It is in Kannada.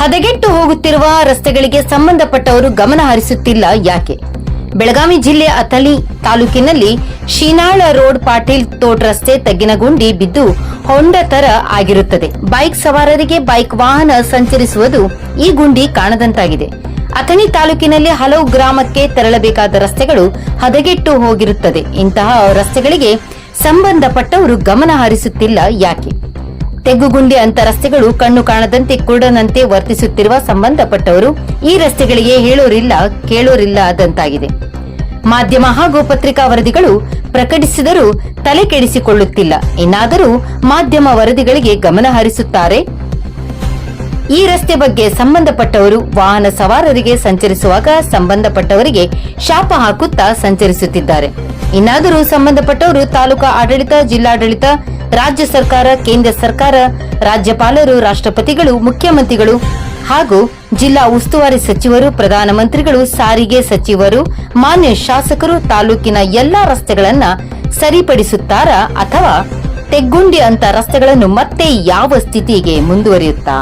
ಹದಗೆಟ್ಟು ಹೋಗುತ್ತಿರುವ ರಸ್ತೆಗಳಿಗೆ ಸಂಬಂಧಪಟ್ಟವರು ಗಮನ ಹರಿಸುತ್ತಿಲ್ಲ ಯಾಕೆ? ಬೆಳಗಾವಿ ಜಿಲ್ಲೆ ಅಥಣಿ ತಾಲೂಕಿನಲ್ಲಿ ಶೀನಾಳ ರೋಡ್ ಪಾಟೀಲ್ ತೋಟ್ ರಸ್ತೆ ತಗ್ಗಿನಗುಂಡಿ ಬಿದ್ದು ಹೊಂಡ ತರ ಆಗಿರುತ್ತದೆ. ಬೈಕ್ ಸವಾರರಿಗೆ ಬೈಕ್ ವಾಹನ ಸಂಚರಿಸುವುದು ಈ ಗುಂಡಿ ಕಾಣದಂತಾಗಿದೆ. ಅಥಣಿ ತಾಲೂಕಿನಲ್ಲಿ ಹಲವು ಗ್ರಾಮಕ್ಕೆ ತೆರಳಬೇಕಾದ ರಸ್ತೆಗಳು ಹದಗೆಟ್ಟು ಹೋಗಿರುತ್ತದೆ. ಇಂತಹ ರಸ್ತೆಗಳಿಗೆ ಸಂಬಂಧಪಟ್ಟವರು ಗಮನ ಹರಿಸುತ್ತಿಲ್ಲ ಯಾಕೆ? ತೆಗ್ಗುಗುಂಡಿ ಅಂತ ರಸ್ತೆಗಳು ಕಣ್ಣು ಕಾಣದಂತೆ ಕುರುಡನಂತೆ ವರ್ತಿಸುತ್ತಿರುವ ಸಂಬಂಧಪಟ್ಟವರು ಈ ರಸ್ತೆಗಳಿಗೆ ಹೇಳೋರಿಲ್ಲ, ಕೇಳೋರಿಲ್ಲ ಆದಂತಾಗಿದೆ. ಮಾಧ್ಯಮ ಹಾಗೂ ಪತ್ರಿಕಾ ವರದಿಗಳು ಪ್ರಕಟಿಸಿದರೂ ತಲೆ ಕೆಡಿಸಿಕೊಳ್ಳುತ್ತಿಲ್ಲ. ಇನ್ನಾದರೂ ಮಾಧ್ಯಮ ವರದಿಗಳಿಗೆ ಗಮನ ಹರಿಸುತ್ತಾರೆ. ಈ ರಸ್ತೆ ಬಗ್ಗೆ ಸಂಬಂಧಪಟ್ಟವರು ವಾಹನ ಸವಾರರಿಗೆ ಸಂಚರಿಸುವಾಗ ಸಂಬಂಧಪಟ್ಟವರಿಗೆ ಶಾಪ ಹಾಕುತ್ತಾ ಸಂಚರಿಸುತ್ತಿದ್ದಾರೆ. ಇನ್ನಾದರೂ ಸಂಬಂಧಪಟ್ಟವರು ತಾಲೂಕಾ ಆಡಳಿತ, ಜಿಲ್ಲಾಡಳಿತ ರಾಜ್ಯ ಸರ್ಕಾರ, ಕೇಂದ್ರ ಸರ್ಕಾರ, ರಾಜ್ಯಪಾಲರು, ರಾಷ್ಟ್ರಪತಿಗಳು, ಮುಖ್ಯಮಂತ್ರಿಗಳು ಹಾಗೂ ಜಿಲ್ಲಾ ಉಸ್ತುವಾರಿ ಸಚಿವರು, ಪ್ರಧಾನಮಂತ್ರಿಗಳು, ಸಾರಿಗೆ ಸಚಿವರು, ಮಾನ್ಯ ಶಾಸಕರು, ತಾಲೂಕಿನ ಎಲ್ಲಾ ರಸ್ತೆಗಳನ್ನ ಸರಿಪಡಿಸುತ್ತಾರಾ ಅಥವಾ ತೆಗ್ಗುಂಡಿ ಅಂತ ರಸ್ತೆಗಳನ್ನು ಮತ್ತೆ ಯಾವ ಸ್ಥಿತಿಗೆ ಮುಂದುವರಿಯುತ್ತಾ?